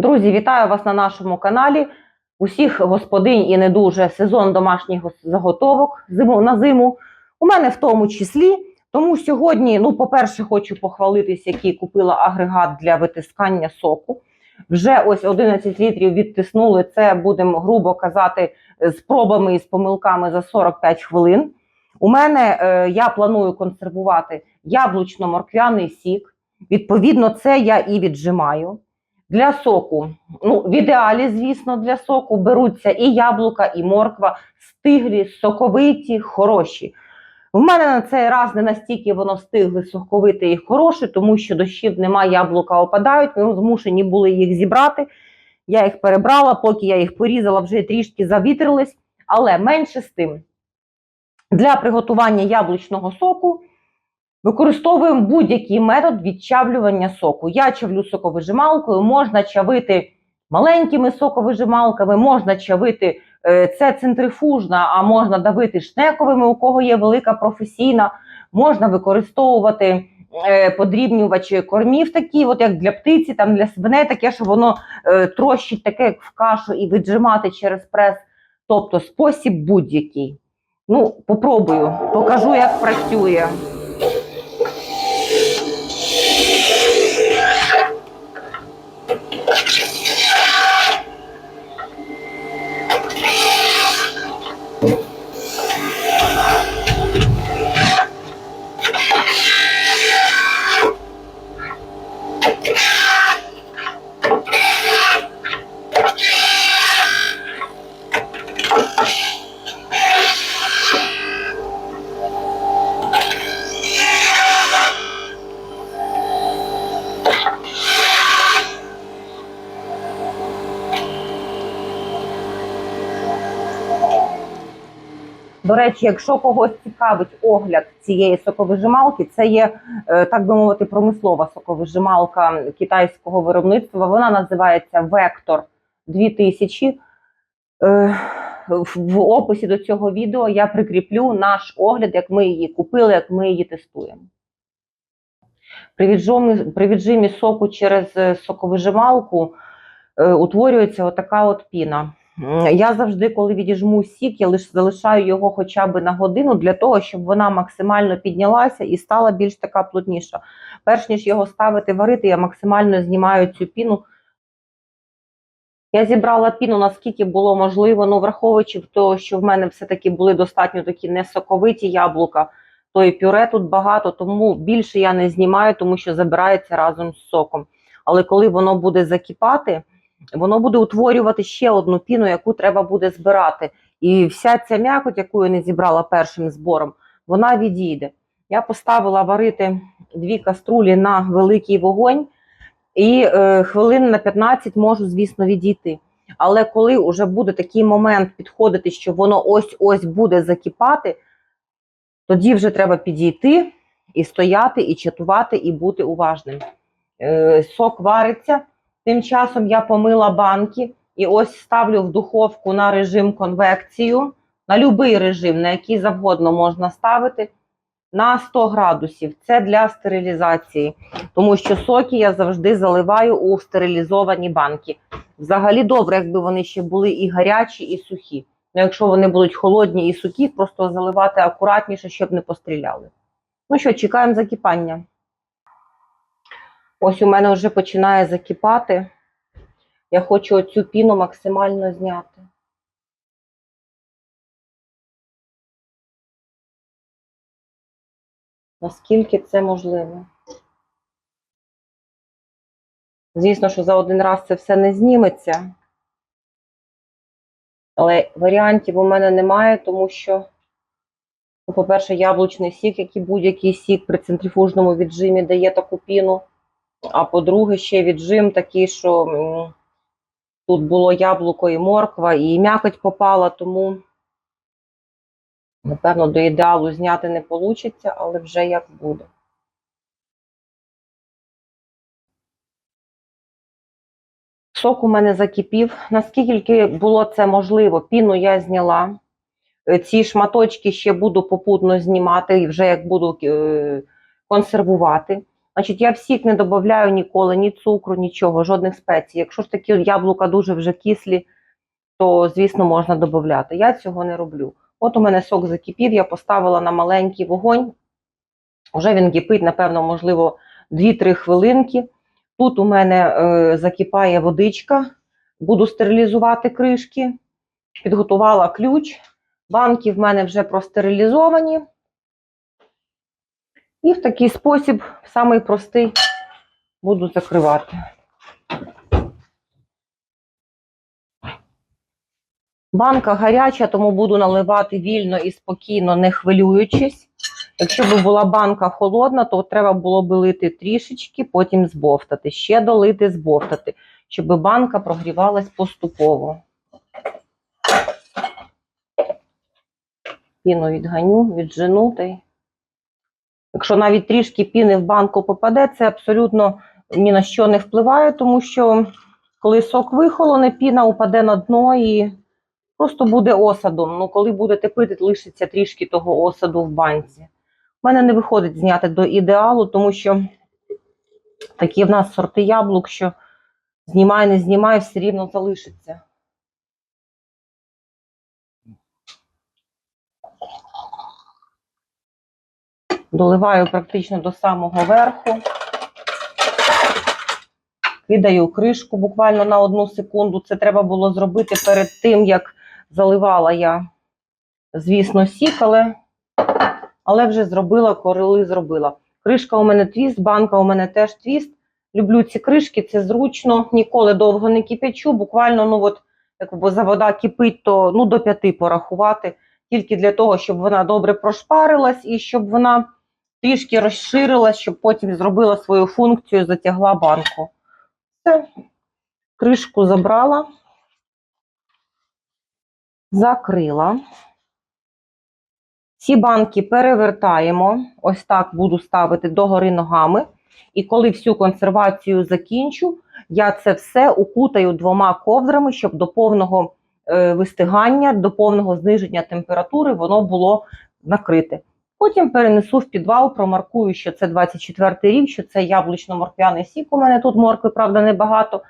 Друзі, вітаю вас на нашому каналі. Усіх господинь і не дуже сезон домашніх заготовок зиму на зиму. У мене в тому числі. Тому сьогодні, ну, по-перше, хочу похвалитись, який купила агрегат для витискання соку. Вже ось 11 літрів відтиснули. Це будемо грубо казати з пробами і з помилками за 45 хвилин. У мене е, я планую консервувати яблучно-морквяний сік. Відповідно, це я і віджимаю. Для соку, ну, в ідеалі, звісно, для соку беруться і яблука, і морква, стиглі, соковиті, хороші. В мене на цей раз не настільки воно стигле, соковите і хороше, тому що дощів немає, яблука опадають, ми змушені були їх зібрати. Я їх перебрала, поки я їх порізала, вже трішки завітрились. Але менше з тим, для приготування яблучного соку використовуємо будь-який метод відчавлювання соку. Я чавлю соковижималкою, можна чавити маленькими соковижималками, можна чавити е, це центрифужна, а можна давити шнековими, у кого є велика професійна, можна використовувати. е, Подрібнювачі кормів такі, от як для птиці, там для свиней, таке, що воно е, трощить таке, як в кашу, і віджимати через прес. Тобто спосіб будь-який. Ну, попробую, покажу, як працює. До речі, якщо когось цікавить огляд цієї соковижималки, це є, е, так би мовити, промислова соковижималка китайського виробництва. Вона називається Vector 2000. Е, В описі до цього відео я прикріплю наш огляд, як ми її купили, як ми її тестуємо. При віджимі, при віджимі соку через е, соковижималку утворюється отака от піна. Я завжди, коли відіжму сік, я лише залишаю його хоча б на годину для того, щоб вона максимально піднялася і стала більш така плотніша. Перш ніж його ставити варити, я максимально знімаю цю піну. Я зібрала піну наскільки було можливо, ну враховуючи те, що в мене все-таки були достатньо такі несоковиті яблука, то і пюре тут багато, тому більше я не знімаю, тому що забирається разом з соком. Але коли воно буде закипати, воно буде утворювати ще одну піну, яку треба буде збирати. І вся ця м'якоть, яку я не зібрала першим збором, вона відійде. Я поставила варити дві каструлі на великий вогонь, і е, хвилин на 15 можу, звісно, відійти. Але коли вже буде такий момент підходити, що воно ось-ось буде закипати, тоді вже треба підійти і стояти, і чатувати, і бути уважним. Е, сок вариться. Тим часом я помила банки і ось ставлю в духовку на режим конвекцію, на будь-який режим, на який завгодно можна ставити, на 100 градусів. Це для стерилізації, тому що соки я завжди заливаю у стерилізовані банки. Взагалі добре, якби вони ще були і гарячі, і сухі. Ну, якщо вони будуть холодні і сухі, просто заливати акуратніше, щоб не постріляли. Ну що, чекаємо закипання. Ось у мене вже починає закипати. Я хочу оцю піну максимально зняти. Наскільки це можливо? Звісно, що за один раз це все не зніметься. Але варіантів у мене немає, тому що, ну, по-перше, яблучний сік, як і будь-який сік при центрифужному віджимі дає таку піну. А по-друге, ще віджим такий, що тут було яблуко і морква, і м'якоть попала, тому, напевно, до ідеалу зняти не вийде, але вже як буде. Сок у мене закипів. Наскільки було це можливо, піну я зняла. Е, Ці шматочки ще буду попутно знімати, і вже як буду е, консервувати. Значить, я в сік не додаю ніколи ні цукру, нічого, жодних спецій. Якщо ж такі яблука дуже вже кислі, то, звісно, можна додати. Я цього не роблю. От у мене сок закипів, я поставила на маленький вогонь. Вже він кипить, напевно, можливо, 2-3 хвилинки. Тут у мене е, закипає водичка, буду стерилізувати кришки. Підготувала ключ. Банки в мене вже простерилізовані. І в такий спосіб, самий простий, буду закривати. Банка гаряча, тому буду наливати вільно і спокійно, не хвилюючись. Якщо б була банка холодна, то треба було би лити трішечки, потім збовтати, ще долити, збовтати, щоб банка прогрівалась поступово. Піну відганю, віджену. Якщо навіть трішки піни в банку попаде, це абсолютно ні на що не впливає, тому що коли сок вихолоне, піна упаде на дно і просто буде осадом. Ну, коли будете пити, лишиться трішки того осаду в банці. У мене не виходить зняти до ідеалу, тому що такі в нас сорти яблук, що знімай, не знімай, все рівно залишиться. Доливаю практично до самого верху. Кидаю кришку буквально на одну секунду. Це треба було зробити перед тим, як заливала я, звісно, сік, але, але вже зробила, коли зробила. Кришка у мене твіст, банка у мене теж твіст. Люблю ці кришки, це зручно, ніколи довго не кипячу. Буквально, ну от, як за вода кипить, то ну, до п'яти порахувати, тільки для того, щоб вона добре прошпарилась і щоб вона трішки розширилась, щоб потім зробила свою функцію, затягла банку. Все, кришку забрала, закрила. Ці банки перевертаємо. Ось так буду ставити догори ногами. І коли всю консервацію закінчу, я це все укутаю двома ковдрами, щоб до повного е, вистигання, до повного зниження температури воно було накрите. Потім перенесу в підвал, промаркую, що це 24 й рік, що це яблучно-морквяний сік. У мене тут моркви, правда, небагато,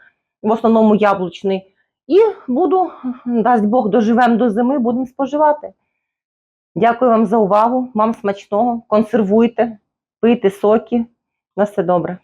в основному яблучний. І буду, дасть Бог, доживемо до зими, будемо споживати. Дякую вам за увагу, вам смачного. Консервуйте, пийте соки. На все добре.